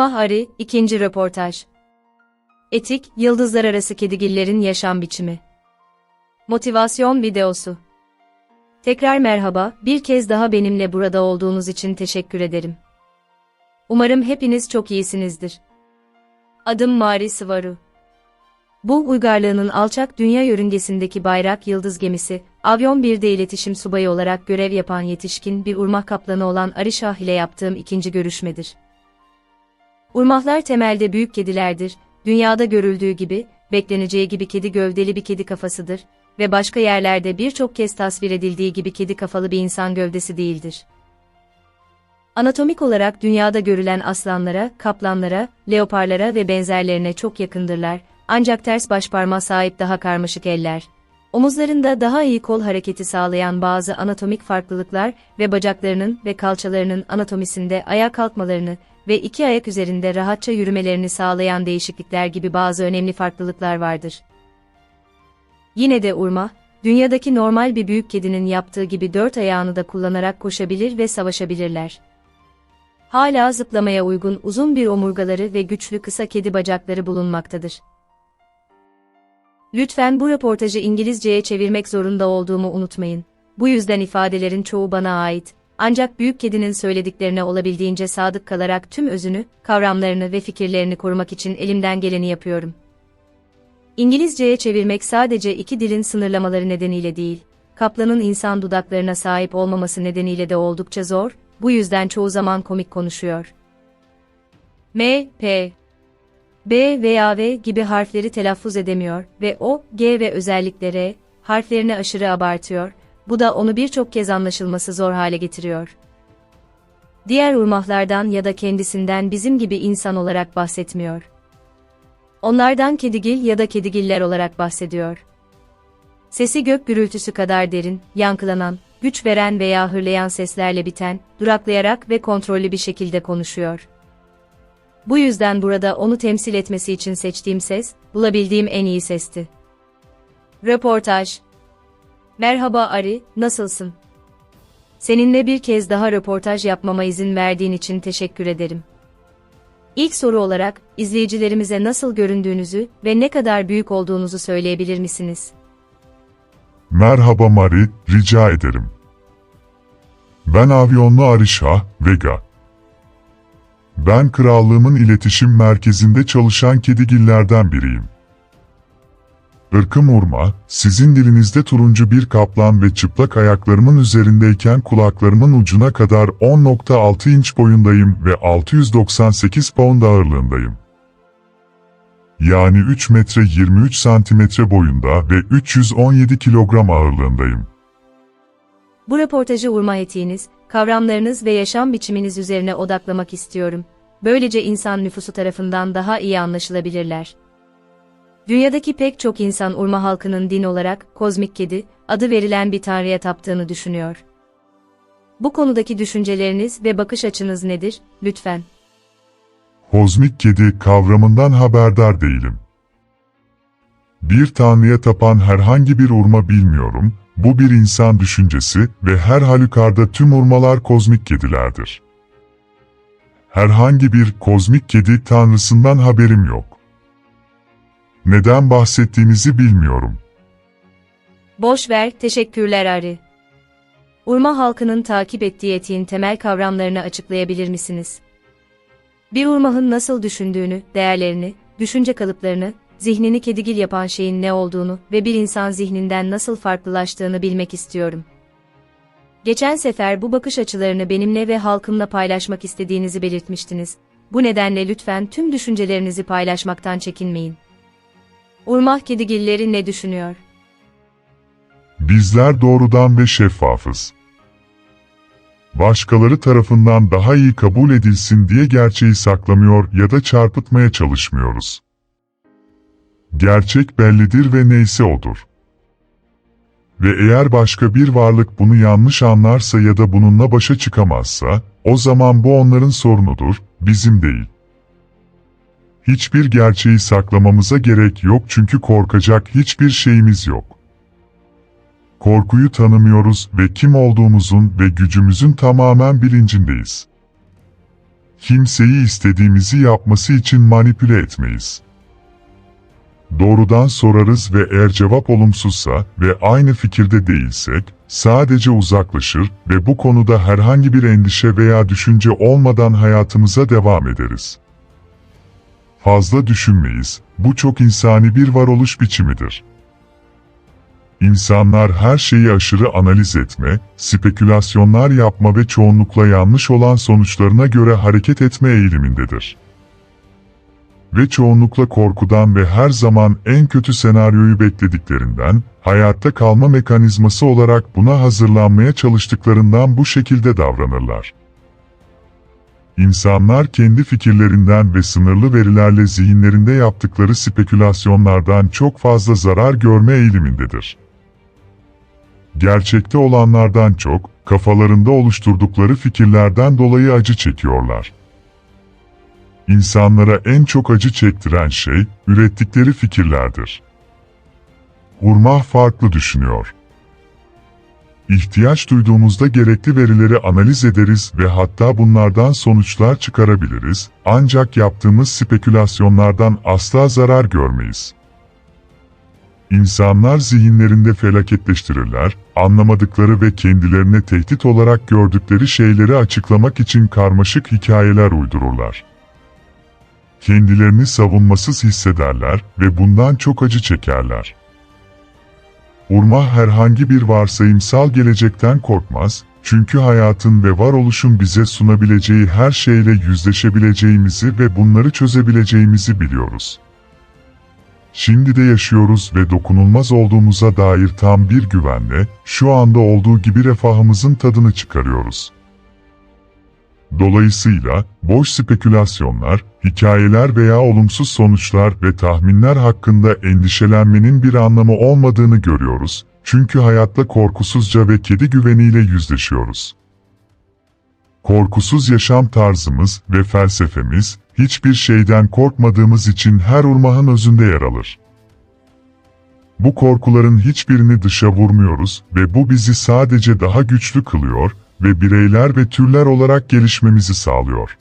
Urma Hari, ikinci röportaj. Etik, yıldızlar arası kedigillerin yaşam biçimi. Motivasyon videosu. Tekrar merhaba, bir kez daha benimle burada olduğunuz için teşekkür ederim. Umarım hepiniz çok iyisinizdir. Adım Mari Sıvaru. Bu uygarlığının alçak dünya yörüngesindeki bayrak yıldız gemisi, Avyon 1'de iletişim subayı olarak görev yapan yetişkin bir urmah kaplanı olan Arişah ile yaptığım ikinci görüşmedir. Urmahlar temelde büyük kedilerdir, dünyada görüldüğü gibi, bekleneceği gibi kedi gövdeli bir kedi kafasıdır ve başka yerlerde birçok kez tasvir edildiği gibi kedi kafalı bir insan gövdesi değildir. Anatomik olarak dünyada görülen aslanlara, kaplanlara, leoparlara ve benzerlerine çok yakındırlar, ancak ters başparmağa sahip daha karmaşık eller. Omuzlarında daha iyi kol hareketi sağlayan bazı anatomik farklılıklar ve bacaklarının ve kalçalarının anatomisinde ayağa kalkmalarını ve iki ayak üzerinde rahatça yürümelerini sağlayan değişiklikler gibi bazı önemli farklılıklar vardır. Yine de urma, dünyadaki normal bir büyük kedinin yaptığı gibi dört ayağını da kullanarak koşabilir ve savaşabilirler. Hala zıplamaya uygun uzun bir omurgaları ve güçlü kısa kedi bacakları bulunmaktadır. Lütfen bu röportajı İngilizceye çevirmek zorunda olduğumu unutmayın. Bu yüzden ifadelerin çoğu bana ait. Ancak büyük kedinin söylediklerine olabildiğince sadık kalarak tüm özünü, kavramlarını ve fikirlerini korumak için elimden geleni yapıyorum. İngilizceye çevirmek sadece iki dilin sınırlamaları nedeniyle değil, kaplanın insan dudaklarına sahip olmaması nedeniyle de oldukça zor, bu yüzden çoğu zaman komik konuşuyor. M, P, B veya V gibi harfleri telaffuz edemiyor ve O, G ve özellikle R harflerini aşırı abartıyor, bu da onu birçok kez anlaşılması zor hale getiriyor. Diğer urmahlardan ya da kendisinden bizim gibi insan olarak bahsetmiyor. Onlardan kedigil ya da kedigiller olarak bahsediyor. Sesi gök gürültüsü kadar derin, yankılanan, güç veren veya hırlayan seslerle biten, duraklayarak ve kontrollü bir şekilde konuşuyor. Bu yüzden burada onu temsil etmesi için seçtiğim ses, bulabildiğim en iyi sesti. Röportaj Merhaba Ari, nasılsın? Seninle bir kez daha röportaj yapmama izin verdiğin için teşekkür ederim. İlk soru olarak, izleyicilerimize nasıl göründüğünüzü ve ne kadar büyük olduğunuzu söyleyebilir misiniz? Merhaba Mari, rica ederim. Ben Avyonlu Arişa, Vega. Ben krallığımın iletişim merkezinde çalışan kedigillerden biriyim. Irkım Urma, sizin dilinizde turuncu bir kaplan ve çıplak ayaklarımın üzerindeyken kulaklarımın ucuna kadar 10.6 inç boyundayım ve 698 pound ağırlığındayım. Yani 3 metre 23 santimetre boyunda ve 317 kilogram ağırlığındayım. Bu röportajı urma etiğiniz, kavramlarınız ve yaşam biçiminiz üzerine odaklamak istiyorum. Böylece insan nüfusu tarafından daha iyi anlaşılabilirler. Dünyadaki pek çok insan urma halkının din olarak kozmik kedi adı verilen bir tanrıya taptığını düşünüyor. Bu konudaki düşünceleriniz ve bakış açınız nedir, lütfen? Kozmik kedi kavramından haberdar değilim. Bir tanrıya tapan herhangi bir urma bilmiyorum, bu bir insan düşüncesi ve her halükarda tüm urmalar kozmik kedilerdir. Herhangi bir kozmik kedi tanrısından haberim yok. Neden bahsettiğinizi bilmiyorum. Boş ver, teşekkürler Ari. Urma halkının takip ettiği etiğin temel kavramlarını açıklayabilir misiniz? Bir urmahın nasıl düşündüğünü, değerlerini, düşünce kalıplarını, zihnini kedigil yapan şeyin ne olduğunu ve bir insan zihninden nasıl farklılaştığını bilmek istiyorum. Geçen sefer bu bakış açılarını benimle ve halkımla paylaşmak istediğinizi belirtmiştiniz. Bu nedenle lütfen tüm düşüncelerinizi paylaşmaktan çekinmeyin. Urmah kedigilleri ne düşünüyor? Bizler doğrudan ve şeffafız. Başkaları tarafından daha iyi kabul edilsin diye gerçeği saklamıyor ya da çarpıtmaya çalışmıyoruz. Gerçek bellidir ve neyse odur. Ve eğer başka bir varlık bunu yanlış anlarsa ya da bununla başa çıkamazsa, o zaman bu onların sorunudur, bizim değil. Hiçbir gerçeği saklamamıza gerek yok çünkü korkacak hiçbir şeyimiz yok. Korkuyu tanımıyoruz ve kim olduğumuzun ve gücümüzün tamamen bilincindeyiz. Kimseyi istediğimizi yapması için manipüle etmeyiz. Doğrudan sorarız ve eğer cevap olumsuzsa ve aynı fikirde değilsek, sadece uzaklaşır ve bu konuda herhangi bir endişe veya düşünce olmadan hayatımıza devam ederiz. Fazla düşünmeyiz, bu çok insani bir varoluş biçimidir. İnsanlar her şeyi aşırı analiz etme, spekülasyonlar yapma ve çoğunlukla yanlış olan sonuçlarına göre hareket etme eğilimindedir. Ve çoğunlukla korkudan ve her zaman en kötü senaryoyu beklediklerinden, hayatta kalma mekanizması olarak buna hazırlanmaya çalıştıklarından bu şekilde davranırlar. İnsanlar kendi fikirlerinden ve sınırlı verilerle zihinlerinde yaptıkları spekülasyonlardan çok fazla zarar görme eğilimindedir. Gerçekte olanlardan çok, kafalarında oluşturdukları fikirlerden dolayı acı çekiyorlar. İnsanlara en çok acı çektiren şey, ürettikleri fikirlerdir. Urmah farklı düşünüyor. İhtiyaç duyduğumuzda gerekli verileri analiz ederiz ve hatta bunlardan sonuçlar çıkarabiliriz, ancak yaptığımız spekülasyonlardan asla zarar görmeyiz. İnsanlar zihinlerinde felaketleştirirler, anlamadıkları ve kendilerine tehdit olarak gördükleri şeyleri açıklamak için karmaşık hikayeler uydururlar. Kendilerini savunmasız hissederler ve bundan çok acı çekerler. Urma herhangi bir varsayımsal gelecekten korkmaz, çünkü hayatın ve varoluşun bize sunabileceği her şeyle yüzleşebileceğimizi ve bunları çözebileceğimizi biliyoruz. Şimdi de yaşıyoruz ve dokunulmaz olduğumuza dair tam bir güvenle, şu anda olduğu gibi refahımızın tadını çıkarıyoruz. Dolayısıyla, boş spekülasyonlar, hikayeler veya olumsuz sonuçlar ve tahminler hakkında endişelenmenin bir anlamı olmadığını görüyoruz, çünkü hayatta korkusuzca ve kedi güveniyle yüzleşiyoruz. Korkusuz yaşam tarzımız ve felsefemiz, hiçbir şeyden korkmadığımız için her urmağın özünde yer alır. Bu korkuların hiçbirini dışa vurmuyoruz ve bu bizi sadece daha güçlü kılıyor ve bireyler ve türler olarak gelişmemizi sağlıyor.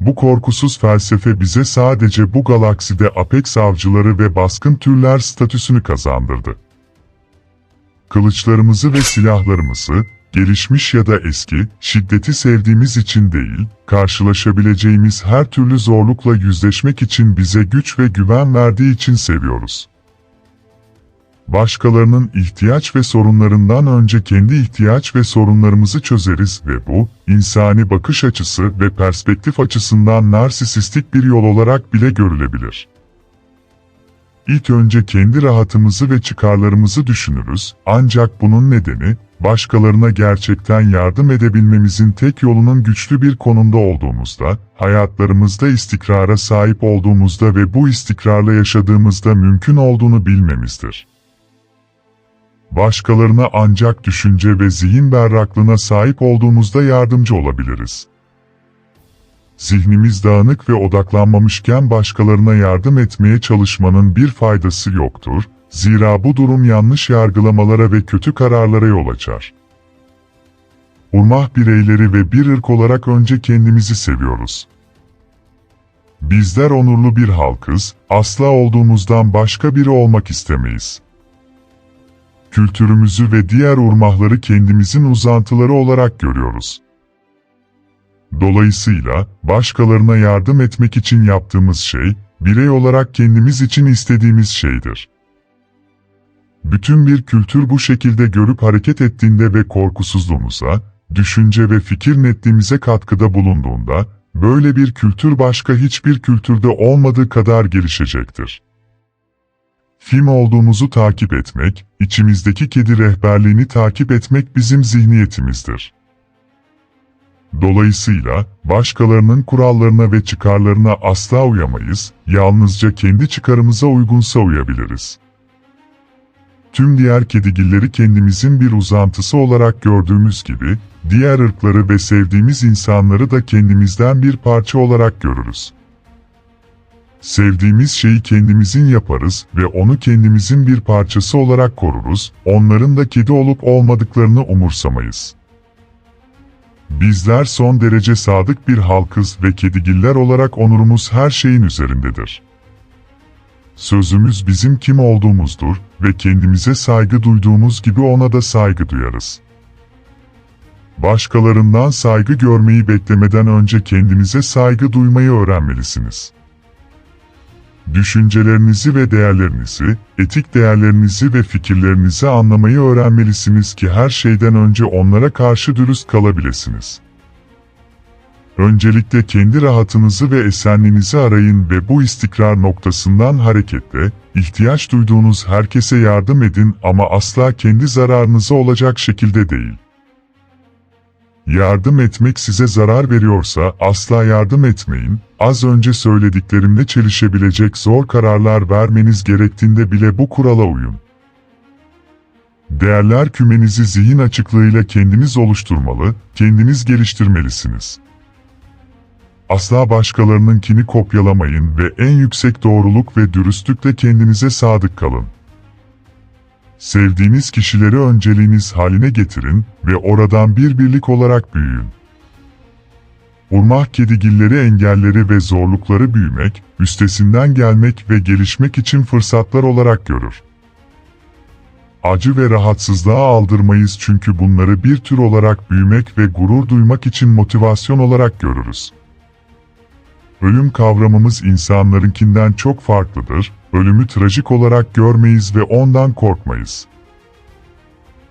Bu korkusuz felsefe bize sadece bu galakside apex avcıları ve baskın türler statüsünü kazandırdı. Kılıçlarımızı ve silahlarımızı, gelişmiş ya da eski, şiddeti sevdiğimiz için değil, karşılaşabileceğimiz her türlü zorlukla yüzleşmek için bize güç ve güven verdiği için seviyoruz. Başkalarının ihtiyaç ve sorunlarından önce kendi ihtiyaç ve sorunlarımızı çözeriz ve bu, insani bakış açısı ve perspektif açısından narsisistik bir yol olarak bile görülebilir. İlk önce kendi rahatımızı ve çıkarlarımızı düşünürüz, ancak bunun nedeni, başkalarına gerçekten yardım edebilmemizin tek yolunun güçlü bir konumda olduğumuzda, hayatlarımızda istikrara sahip olduğumuzda ve bu istikrarla yaşadığımızda mümkün olduğunu bilmemizdir. Başkalarına ancak düşünce ve zihin berraklığına sahip olduğumuzda yardımcı olabiliriz. Zihnimiz dağınık ve odaklanmamışken başkalarına yardım etmeye çalışmanın bir faydası yoktur, zira bu durum yanlış yargılamalara ve kötü kararlara yol açar. Urmah bireyleri ve bir ırk olarak önce kendimizi seviyoruz. Bizler onurlu bir halkız, asla olduğumuzdan başka biri olmak istemeyiz. Kültürümüzü ve diğer urmahları kendimizin uzantıları olarak görüyoruz. Dolayısıyla, başkalarına yardım etmek için yaptığımız şey, birey olarak kendimiz için istediğimiz şeydir. Bütün bir kültür bu şekilde görüp hareket ettiğinde ve korkusuzluğumuza, düşünce ve fikir netliğimize katkıda bulunduğunda, böyle bir kültür başka hiçbir kültürde olmadığı kadar gelişecektir. Kim olduğumuzu takip etmek, içimizdeki kedi rehberliğini takip etmek bizim zihniyetimizdir. Dolayısıyla, başkalarının kurallarına ve çıkarlarına asla uyamayız, yalnızca kendi çıkarımıza uygunsa uyabiliriz. Tüm diğer kedigilleri kendimizin bir uzantısı olarak gördüğümüz gibi, diğer ırkları ve sevdiğimiz insanları da kendimizden bir parça olarak görürüz. Sevdiğimiz şeyi kendimizin yaparız ve onu kendimizin bir parçası olarak koruruz, onların da kedi olup olmadıklarını umursamayız. Bizler son derece sadık bir halkız ve kedigiller olarak onurumuz her şeyin üzerindedir. Sözümüz bizim kim olduğumuzdur ve kendimize saygı duyduğumuz gibi ona da saygı duyarız. Başkalarından saygı görmeyi beklemeden önce kendinize saygı duymayı öğrenmelisiniz. Düşüncelerinizi ve değerlerinizi, etik değerlerinizi ve fikirlerinizi anlamayı öğrenmelisiniz ki her şeyden önce onlara karşı dürüst kalabilirsiniz. Öncelikle kendi rahatınızı ve esenliğinizi arayın ve bu istikrar noktasından hareketle, ihtiyaç duyduğunuz herkese yardım edin ama asla kendi zararınıza olacak şekilde değil. Yardım etmek size zarar veriyorsa asla yardım etmeyin, az önce söylediklerimle çelişebilecek zor kararlar vermeniz gerektiğinde bile bu kurala uyun. Değerler kümenizi zihin açıklığıyla kendiniz oluşturmalı, kendiniz geliştirmelisiniz. Asla başkalarınınkini kopyalamayın ve en yüksek doğruluk ve dürüstlükle kendinize sadık kalın. Sevdiğiniz kişileri önceliğiniz haline getirin ve oradan bir birlik olarak büyüyün. Urmah kedigilleri engelleri ve zorlukları büyümek, üstesinden gelmek ve gelişmek için fırsatlar olarak görür. Acı ve rahatsızlığa aldırmayız çünkü bunları bir tür olarak büyümek ve gurur duymak için motivasyon olarak görürüz. Ölüm kavramımız insanlarınkinden çok farklıdır, ölümü trajik olarak görmeyiz ve ondan korkmayız.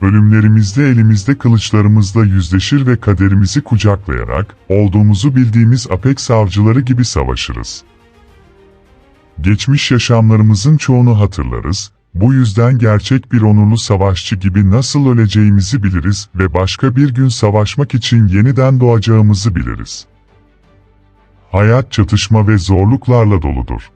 Ölümlerimizde elimizde kılıçlarımızla yüzleşir ve kaderimizi kucaklayarak, olduğumuzu bildiğimiz Apex avcıları gibi savaşırız. Geçmiş yaşamlarımızın çoğunu hatırlarız, bu yüzden gerçek bir onurlu savaşçı gibi nasıl öleceğimizi biliriz ve başka bir gün savaşmak için yeniden doğacağımızı biliriz. Hayat çatışma ve zorluklarla doludur.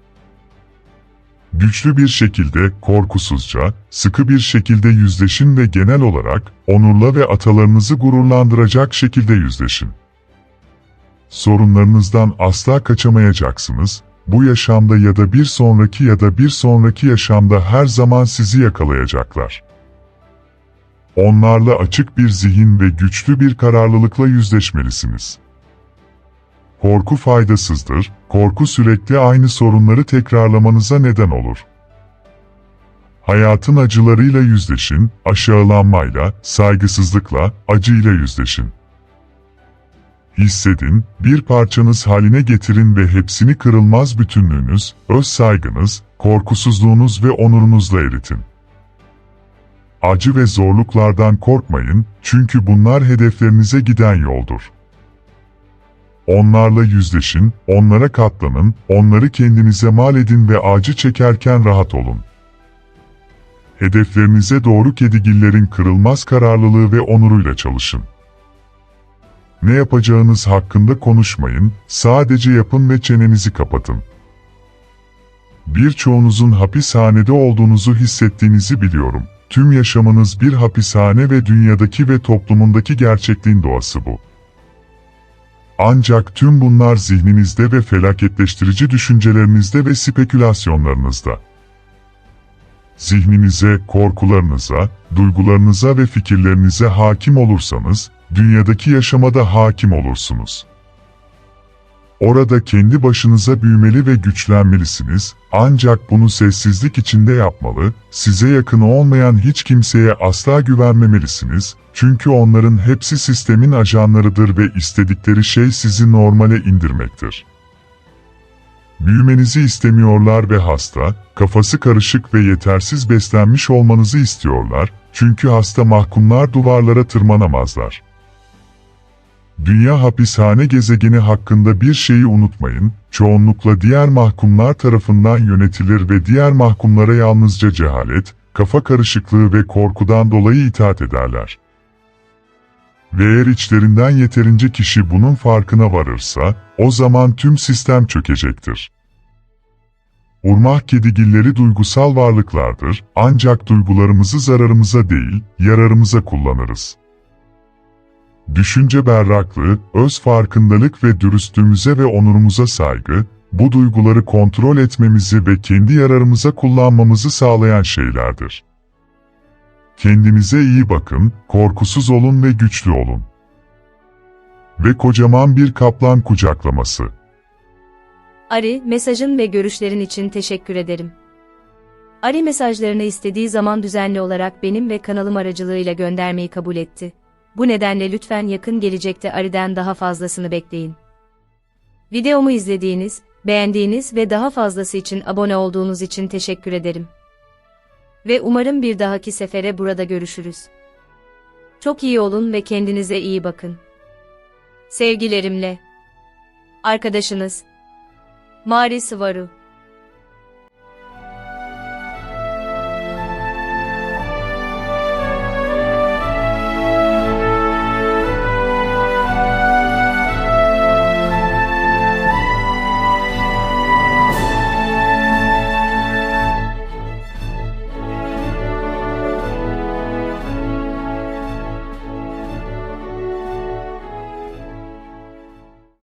Güçlü bir şekilde, korkusuzca, sıkı bir şekilde yüzleşin ve genel olarak, onurla ve atalarınızı gururlandıracak şekilde yüzleşin. Sorunlarınızdan asla kaçamayacaksınız, bu yaşamda ya da bir sonraki ya da bir sonraki yaşamda her zaman sizi yakalayacaklar. Onlarla açık bir zihin ve güçlü bir kararlılıkla yüzleşmelisiniz. Korku faydasızdır, korku sürekli aynı sorunları tekrarlamanıza neden olur. Hayatın acılarıyla yüzleşin, aşağılanmayla, saygısızlıkla, acıyla yüzleşin. Hissedin, bir parçanız haline getirin ve hepsini kırılmaz bütünlüğünüz, öz saygınız, korkusuzluğunuz ve onurunuzla eritin. Acı ve zorluklardan korkmayın, çünkü bunlar hedeflerinize giden yoldur. Onlarla yüzleşin, onlara katlanın, onları kendinize mal edin ve acı çekerken rahat olun. Hedeflerinize doğru kedigillerin kırılmaz kararlılığı ve onuruyla çalışın. Ne yapacağınız hakkında konuşmayın, sadece yapın ve çenenizi kapatın. Birçoğunuzun hapishanede olduğunuzu hissettiğinizi biliyorum. Tüm yaşamınız bir hapishane ve dünyadaki ve toplumundaki gerçekliğin doğası bu. Ancak tüm bunlar zihninizde ve felaketleştirici düşüncelerinizde ve spekülasyonlarınızda. Zihninize, korkularınıza, duygularınıza ve fikirlerinize hakim olursanız, dünyadaki yaşamada hakim olursunuz. Orada kendi başınıza büyümeli ve güçlenmelisiniz, ancak bunu sessizlik içinde yapmalı, size yakın olmayan hiç kimseye asla güvenmemelisiniz, çünkü onların hepsi sistemin ajanlarıdır ve istedikleri şey sizi normale indirmektir. Büyümenizi istemiyorlar ve hasta, kafası karışık ve yetersiz beslenmiş olmanızı istiyorlar, çünkü hasta mahkumlar duvarlara tırmanamazlar. Dünya hapishane gezegeni hakkında bir şeyi unutmayın, çoğunlukla diğer mahkumlar tarafından yönetilir ve diğer mahkumlara yalnızca cehalet, kafa karışıklığı ve korkudan dolayı itaat ederler. Ve eğer içlerinden yeterince kişi bunun farkına varırsa, o zaman tüm sistem çökecektir. Urmah kedigilleri duygusal varlıklardır, ancak duygularımızı zararımıza değil, yararımıza kullanırız. Düşünce berraklığı, öz farkındalık ve dürüstlüğümüze ve onurumuza saygı, bu duyguları kontrol etmemizi ve kendi yararımıza kullanmamızı sağlayan şeylerdir. Kendinize iyi bakın, korkusuz olun ve güçlü olun. Ve kocaman bir kaplan kucaklaması. Ari, mesajın ve görüşlerin için teşekkür ederim. Ari mesajlarını istediği zaman düzenli olarak benim ve kanalım aracılığıyla göndermeyi kabul etti. Bu nedenle lütfen yakın gelecekte Ari'den daha fazlasını bekleyin. Videomu izlediğiniz, beğendiğiniz ve daha fazlası için abone olduğunuz için teşekkür ederim. Ve umarım bir dahaki sefere burada görüşürüz. Çok iyi olun ve kendinize iyi bakın. Sevgilerimle. Arkadaşınız Mari Sıvaru